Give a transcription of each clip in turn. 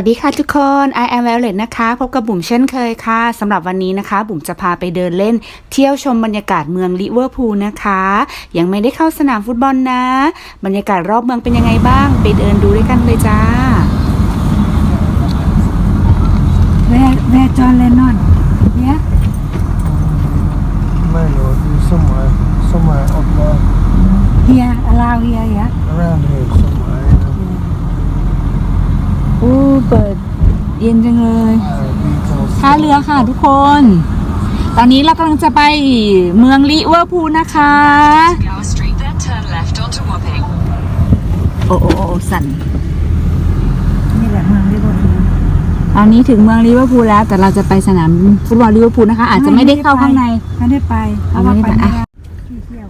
วัสดีค่ะทุกคน I am Violet นะคะ พบกับบุ๋มเช่นเคยค่ะสำหรับวันนี้นะคะ บุ๋มจะพาไปเดินเล่น เที่ยวชมบรรยากาศเมืองลิเวอร์พูลนะคะ ยังไม่ได้เข้าสนามฟุตบอลนะ บรรยากาศรอบเมืองเป็นยังไงบ้าง ไปเดินดูด้วยกันเลยจ้า Where where John Lennon? Yeah. Melody somewhere, somewhere up there, Here, allow here, yeah. around here somewhere. อู้ เปิดเย็นจังเลย Uh, details. ท่าเรือค่ะทุกคน ตอนนี้เรากำลังจะไปเมืองลิเวอร์พูลนะคะ Gower Street, then turn left onto Wapping. โอ้โอ้โอ้สั่นนี่แหละเมืองลิเวอร์พูลตอนนี้ถึงเมืองลิเวอร์พูลแล้ว แต่เราจะไปสนามฟุตบอลลิเวอร์พูลนะคะ อาจจะไม่ได้เข้าข้างใน ไม่ได้ไปเพราะว่าไปไม่ได้ที่เที่ยว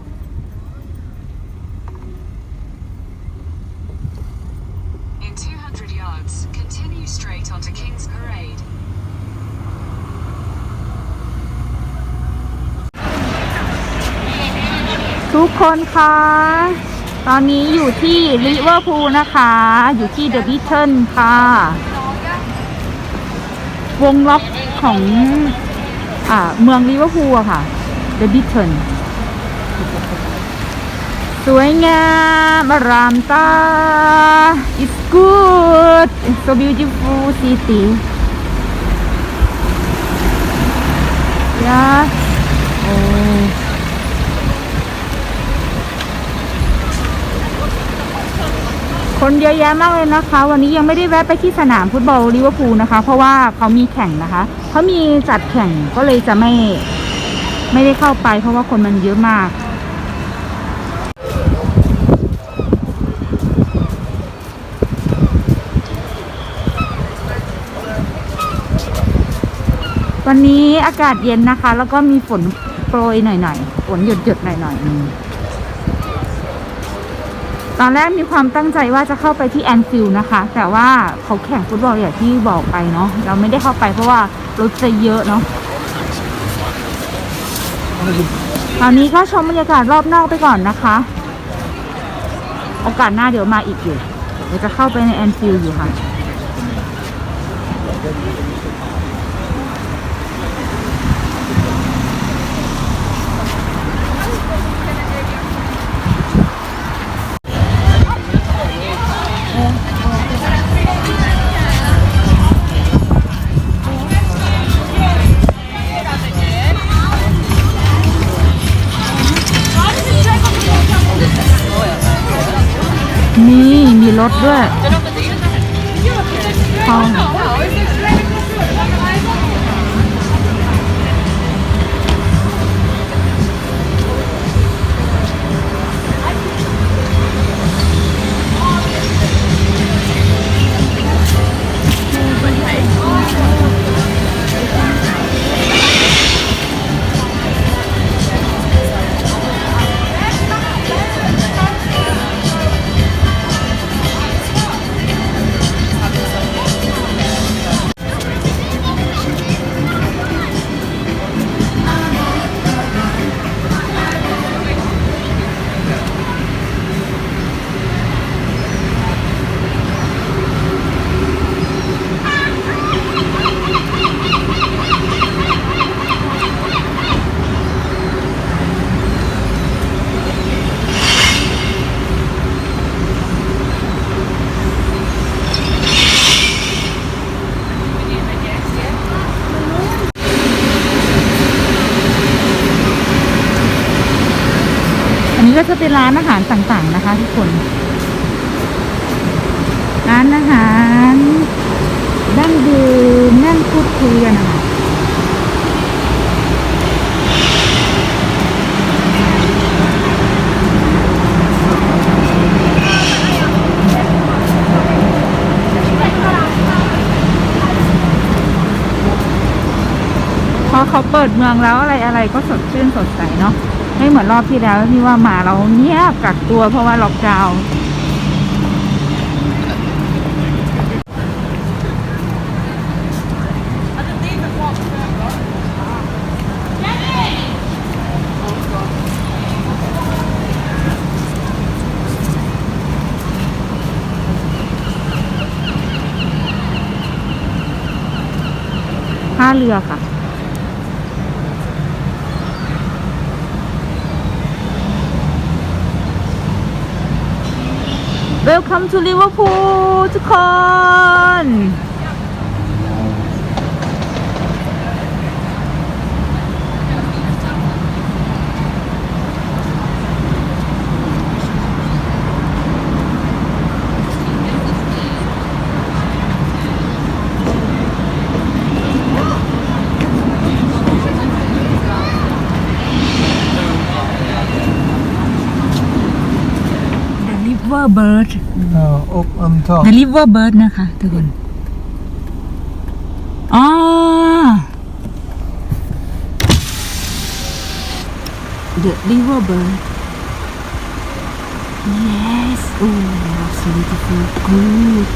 In 200 yards, continue straight onto King's Parade. ทุกคนคะ ตอนนี้อยู่ที่ลิเวอร์พูลนะคะ อยู่ที่เดอะบิทเทิลค่ะ วงล็อกของอ่าเมืองลิเวอร์พูลอะค่ะ เดอะบิทเทิล วยงามอรามตา it's good it's so beautiful city yeah คน เยอะแยะมากเลยนะคะ วันนี้ยังไม่ได้แวะไปที่สนามฟุตบอลลิเวอร์พูลนะคะ เพราะว่าเขามีแข่งนะคะ เขามีจัดแข่งก็เลยจะไม่ ไม่ได้เข้าไปเพราะว่าคนมันเยอะมาก วันนี้อากาศเย็นนะคะ แล้วก็มีฝนโปรยหน่อยๆ ฝนหยุดๆหน่อยๆ ตอนแรกมีความตั้งใจว่าจะเข้าไปที่แอนฟิลนะคะ แต่ว่าเขาแข่งฟุตบอลอย่างที่บอกไปเนาะ เราไม่ได้เข้าไปเพราะว่ารถจะเยอะเนาะตอนนี้ก็ชมบรรยากาศรอบนอกไปก่อนนะคะ โอกาสหน้าเดี๋ยวมาอีกอยู่ เดี๋ยวจะเข้าไปในแอนฟิลอยู่ค่ะ ด้วย ร้านอาหารต่างๆนะคะ ทุกคน ร้านอาหารนั่งดื่มนั่งพูดคุยกันนะคะพอเขาเปิดเมืองแล้วอะไรอะไรๆก็สดชื่นสดใสเนาะ ไม่เหมือนรอบที่แล้วที่ว่ามาเราเงียบกักตัวเพราะว่าล็อกดาวน์เาเรือค่ะ Welcome to Liverpool ทุกคน River Bird Uh, up on top. The River Bird นะคะทุกคนอ๋อ The River Bird Yes Oh that's beautiful good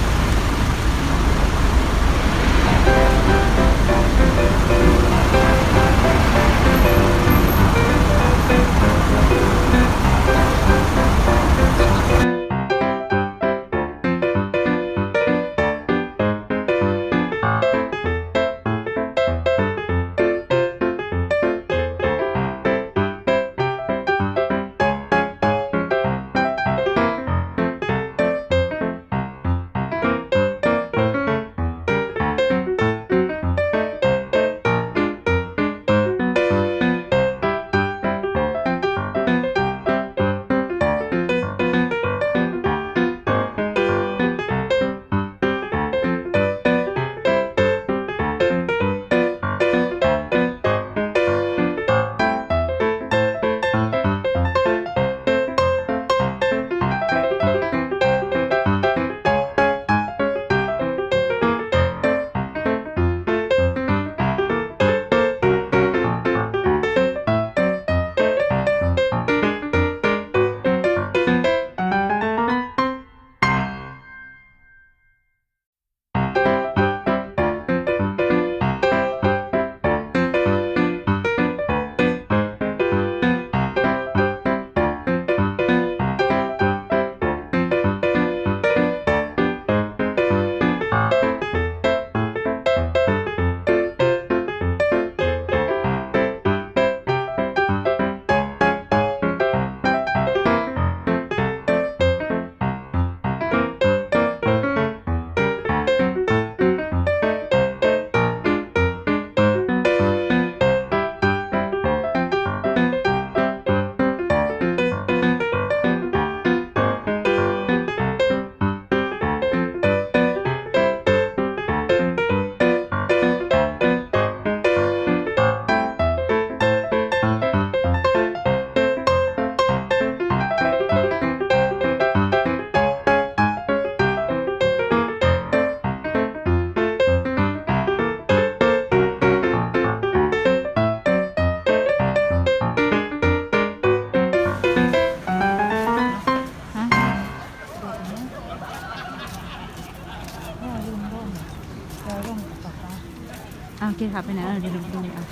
อาโอเคค่ะไปไหนเออเดี๋ยวดูดูอะ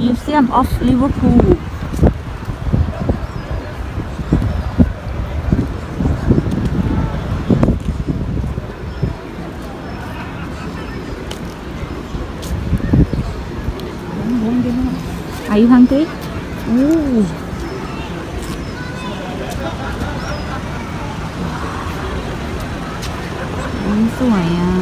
มิวเซียมออฟลิเวอร์พูล อายุ hungry อู้อู้สวยอะ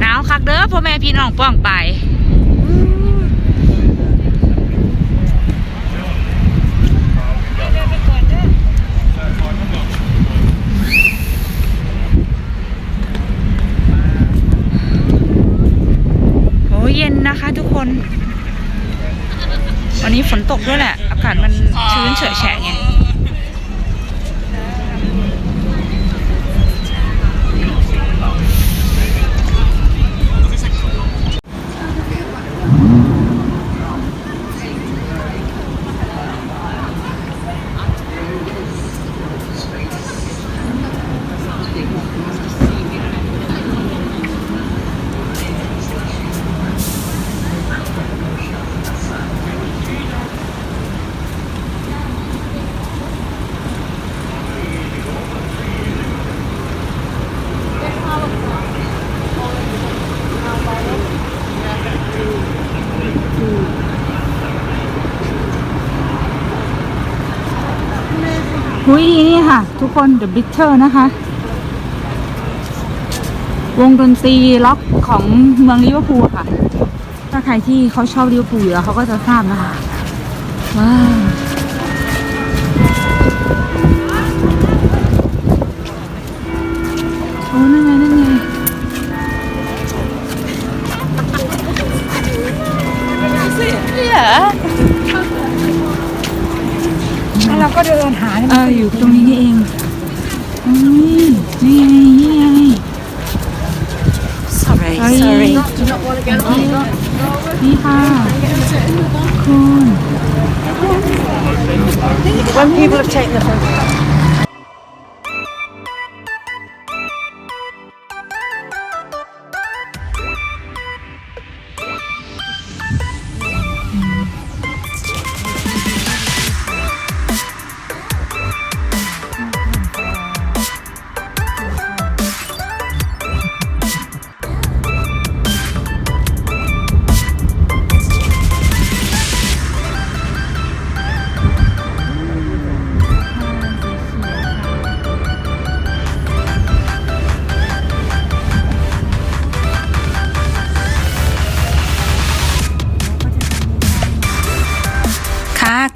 หนาวคักเด้อพ่อแม่พี่น้องป้องไป โหเย็นนะคะทุกคน วันนี้ฝนตก ตกด้วยแหละ อากาศมันชื้นเฉอะแฉะไง หุยนี่ค่ะ ทุกคน The Bitter นะคะ วงดนตรีล็อกของเมืองลิเวอร์พูลค่ะ ถ้าใครที่เขาชอบลิเวอร์พูลอยู่แล้วเขาก็จะทราบนะคะว้าว sorry sorry นี่ค่ะ คุณ when people have taken the photo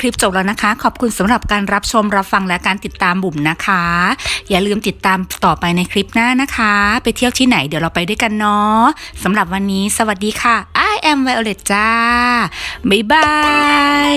คลิปจบแล้วนะคะ ขอบคุณสำหรับการรับชมรับฟังและการติดตามบุ๋มนะคะ อย่าลืมติดตามต่อไปในคลิปหน้านะคะ ไปเที่ยวที่ไหนเดี๋ยวเราไปด้วยกันเนาะสำหรับวันนี้ สวัสดีค่ะ I am Violet จ้าบ๊ายบาย